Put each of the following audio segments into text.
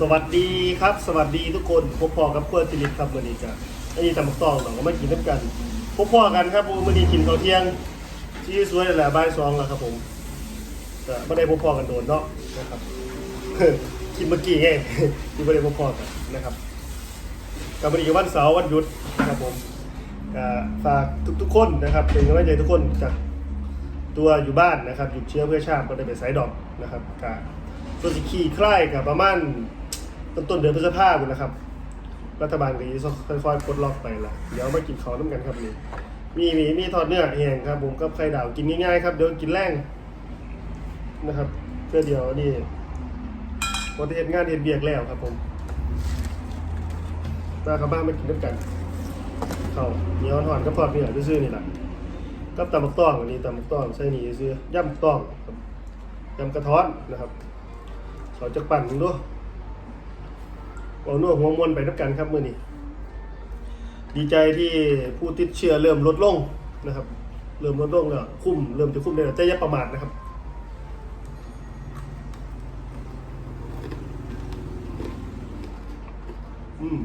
สวัสดีครับ สวัสดีทุกคนพบพอกับเพื่อนสิริครับวันนี้จ้ะอันนี้ตำบักตองเราก็มากินน้ำกันพบพอกันครับผมวันนี้กินข้าวเที่ยงที่สวยนั่นแหละบ่ายสองแล้วครับผมแต่ไม่ได้พบพอกันโดนเนาะนะครับกินเมื่อกี้ไงที่ไม่ได้พบพอกันนะครับกับวันนี้วันเสาร์วันหยุดนะครับผมฝากทุกๆคนนะครับเป็นกำลังใจทุกคนจากตัวอยู่บ้านนะครับหยุดเชื้อเพื่อชาติก็ได้ไปไซด์ดอกนะครับกาส่วนสิขี่คล้ายกับประมาณ ต้นต้นเดือนพฤษภาคมนะครับ รัฐบาลก็จะค่อยๆปลดล็อกไปละเดี๋ยวมากินข้าวน้ำกันครับนี่มีมีมีทอดเนื้อแห้งครับ ผมกับไข่ดาวกินง่ายๆครับเดี๋ยวกินแรงนะครับเพื่อเดี๋ยวนี่พอเห็นงานเห็นเบียกแล้วครับผมมาครับบ้านมากินน้ำกันเข้าเหนียวทอดก็ทอดเนื้อซื่อนี่แหละกับตำบักต้องอันนี้ตำบักต้องใส่นี่ซื้อย่ำต้องครับยำกระท้อนนะครับเขาจะปั่นดู เอาหนัวหัวมวนไปนับกันครับมื่อนี้ ดีใจที่ผู้ติดเชื้อเริ่มลดลงนะครับ เริ่มลดลงแล้วคุ้มเริ่มจะคุ้มได้แล้วแต่อย่าประมาทนะครับอืม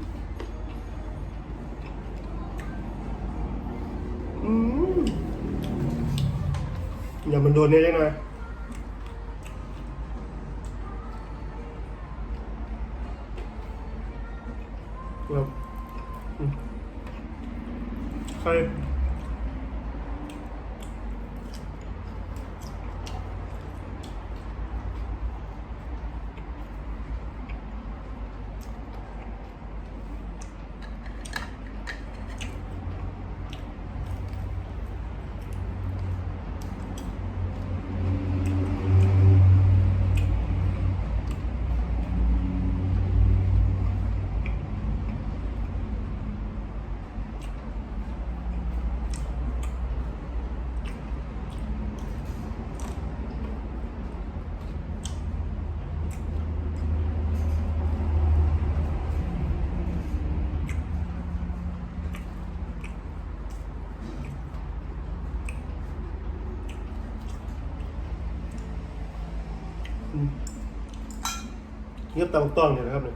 อืมอย่ามันโดนเนี่ยยังไงค เงียบตามต้องเนี่ยนะครับเนี่ย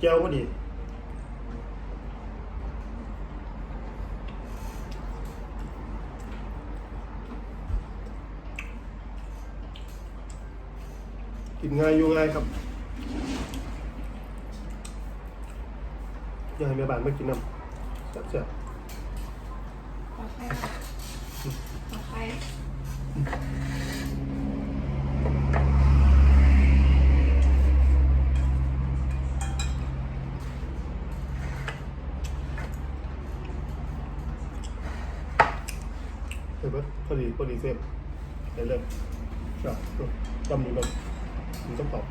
แก้วก็ดีกินง่ายอยู่ง่ายครับอยากให้แม่บ้านมากินน้ำแซ่บขอใครขอใค เห็นปะพอดีพอดีเซฟเห็นเลยครับจำนี้ก่อนมันต้องตอบ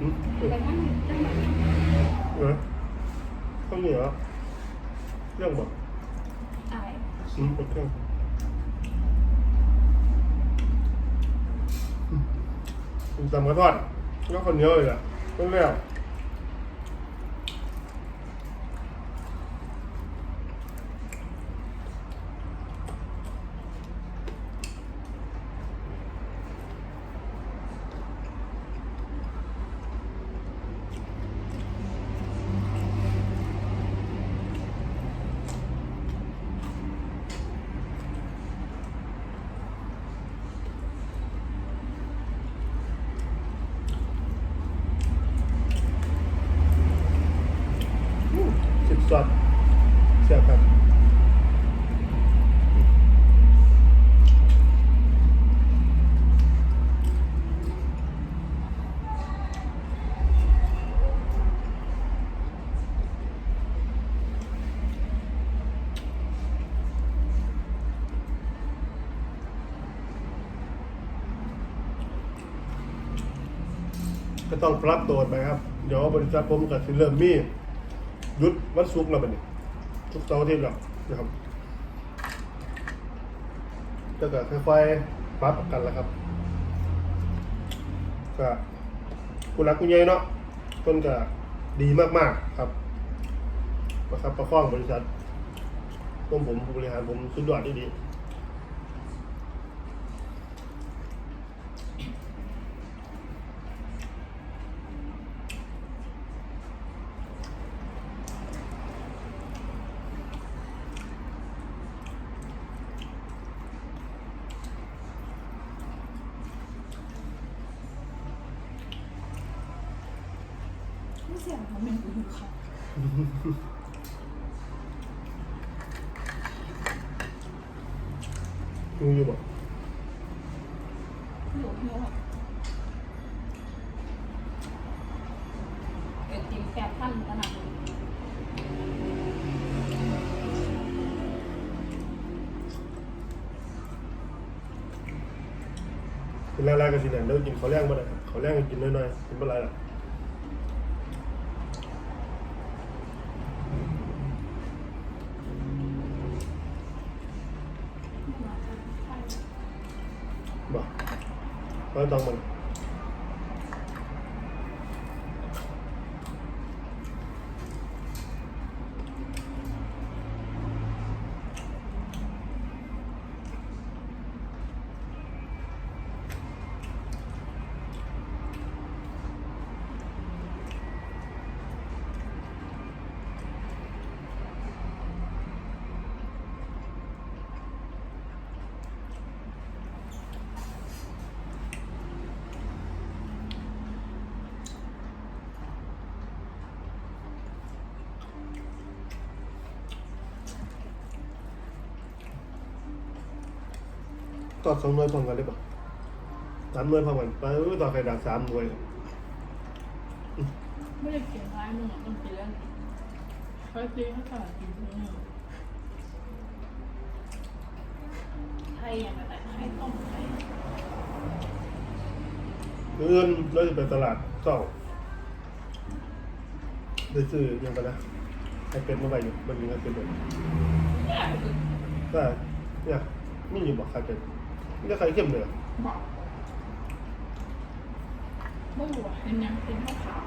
อืมเออแต่มันจะเหมือนเออข้าวเหนียวอะเรื่องบอกอะไรอืมเป็นเครื่องอืมเป็นตำกระทอดแล้วคนเหนียวเลยอะต้องแล้วสิ บสอดเสียครับก็ต้องปรับตัวไปครับ เดี๋ยวบริษัทผมก็สิเริ่มมี ยุดวันศุกร์แล้วบัดนี้ทุกเสาร์อาทิตย์แล้วนะครับก็ก็ค่อยๆปรับกันแล้วครับก็คุณรักคุณยายเนาะต้นก็ดีมากๆครับประคับประคองบริษัทต้มผมผู้บริหารผมสุดยอดดีดี ไม่เสียงเขาเป็นกูอยู่ค่ะดูอยู่บอกอยู่เที่ยวเอ็ดจิ้มแปดพันขนาดนี้เป็นแรกๆกันสิเนี่ยเดี๋ยวกินเขาวแรงมาเลยเขาวแรงก็กินน้อยๆกินเมื่อไรล่ะ ไม่มาทำใช่ บอก ไม่ ต้องมันต่อสองหน่วยพร้อมกันได้ปะสามหน่วยพร้อมกันไปต่อไข่ดาวสามหน่วยไม่ได้เขียนร้ายมึงอะต้องเขียนเขาตีให้ขาดจริงๆไทยอย่างไรไทยต้องไทยเงินเราจะไปตลาดเจ้าได้ซื้อยังไปนะไข่เป็ดมาไปอยู่มันมีไข่เป็ดเลยแต่เนี่ยไมีอยู่บอกไข่เป็ด นี่ก็ไข่เข้มเลยเหรอบอกไม่รู้อะเป็นยังเป็นขาว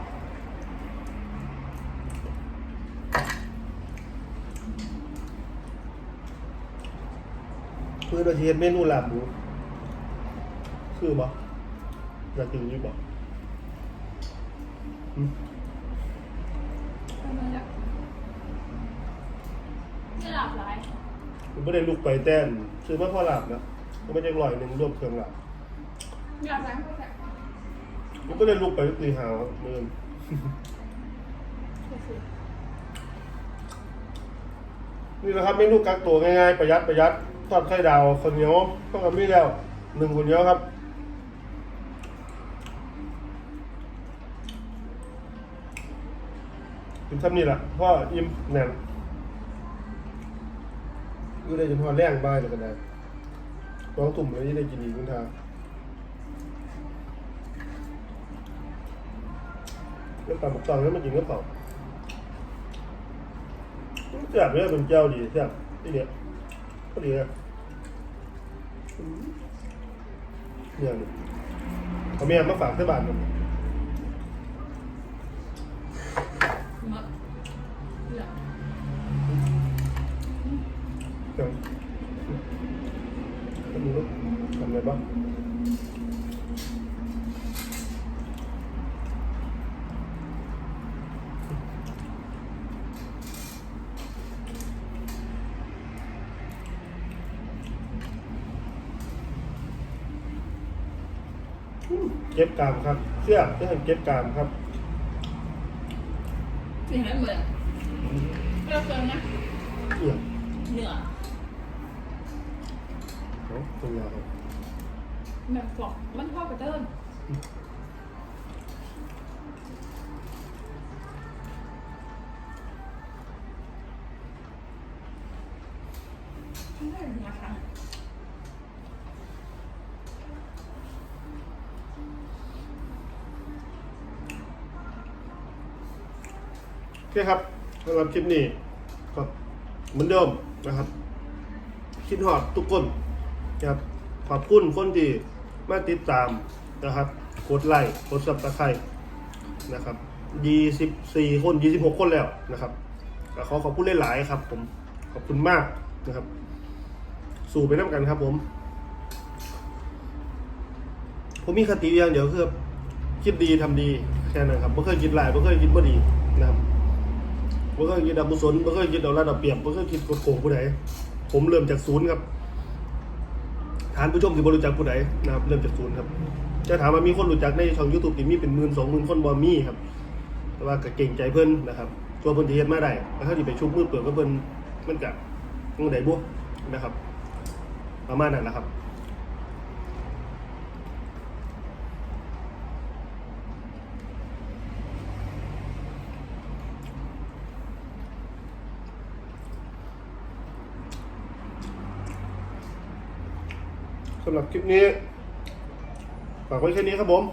คือเราจะเห็นเมนูลาบหมูคือบอกอยากกินอยี่บอกอืมทำไมล่ะไม่หลับไรผมไม่ได้ลุกไปแต้นซื้อมาพอลาบนะ ก็ไม่ได้ลอยหนึ่งรวมเครื่องลาบหลับไรก็แบบผมก็เลยลุกไปตีหาวเดินนี่นะครับเมนูกักตัวง่ายๆประหยัดประหยัดทอดไข่ดาวคนเหนียวต้องกับมีแล้วหนึ่งคนเหนียวครับกินซ้ำนี่แหละพ่ออิ่มแน่นก็ได้จนพอแรงบ้ายเลยกันได้ ต้องตุ่มเลยที่ได้กินอีกคุณทาแล้วปลาหมึกตองแล้วมากินก็เปล่าแซ่บเลยเป็นเจ้าดีแซ่บที่เดียก็ดีนะเนี่ยเอาเมียมาฝากที่บ้านมันมดเหลือเดี๋ยว ทำดูทำอะไรบ้างเก็บกามครับ เสื้อเสื้อเก็บกามครับสิ่งนั้นเหมือนเลิกเกินนะเอี่ยมเหนือเนาะ ตรงยาวครับแบบบอกมันพ่อกระเติ้ลไม่ได้นะคะโอเคครับสำหรับคลิปนี้ก็เหมือนเดิมนะครับคิดหอดทุกคนนะ ครับขอบคุณคนที่มาติดตามนะครับ กดไลค์กดซับสไครต์นะครับยี่สิบสี่คนยี่สิบหกคนแล้วนะครับขอขอบคุณหลายๆครับ ผมขอบคุณมากนะครับ สู่ไปน้ำกันครับ ผม ผมมีคติอย่างเดียวคือคิดดีทำดีแค่นั้นครับไม่เคยคิดหลายไม่เคยคิดบ่ดีนะครับไม่เคยคิดดับบุศลไม่เคยคิดเอาระดับเปรียบไม่เคยคิดกดโกงผู้ใดผมเริ่มจากศูนย์ครับ ฐานผู้ชมสิบริจาคผู้ใดนะครับเริ่มจากศูนย์ครับจะถามว่ามีคนรู้จักในช่องยูทูบที่มีเป็นหมื่นสองหมื่นคนบอมีครับ แต่ว่าก็เก่งใจเพิ่นนะครับตัวเพิ่นที่เฮ็ดมาได้แล้วเขาที่ไปชุบมือเปลือกก็เพิ่นมันก็งงได้บ่นะครับประมาณนั้นแหละครับ สำหรับคลิปนี้ฝากไว้แค่นี้ครับผม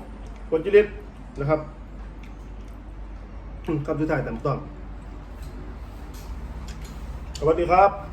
กดจิลิตนะครับอืมคำสุดท้ายตามต้องสวัสดีครับ